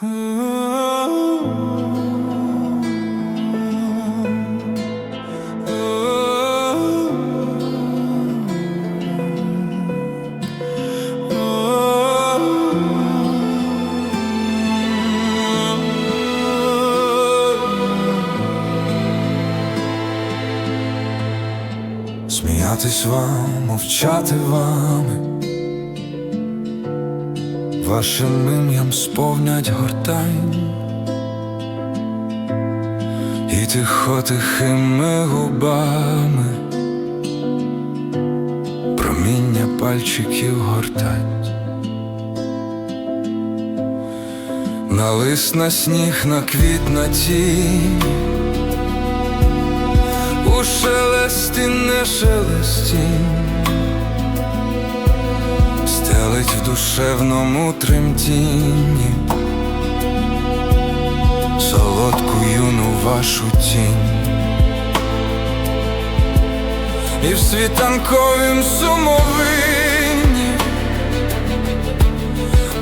Сміятись вам, мовчати вами, вашим ім'ям сповнять гортань, і тихо тихими губами проміння пальчиків гортать, на лист на сніг, на квіт, на тінь. У шелесті не шелестінь душевному тремтінні солодку юну вашу тінь, і в світанковім сумовинні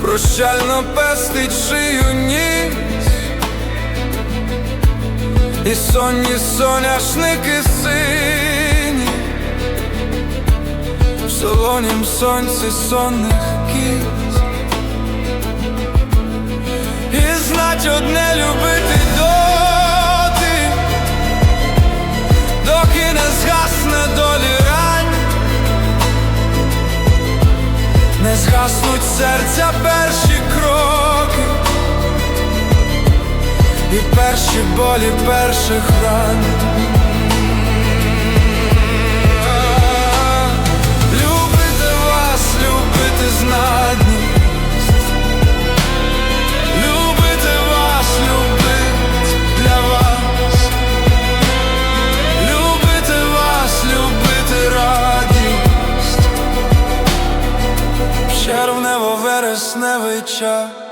прощально пестить шию ніс. І сонні соняшники сині, в сонці сонних кіт. І знать одне любити доти, доки не згасне долі рань, не згаснуть серця перші кроки. І перші болі перших ран вересневий час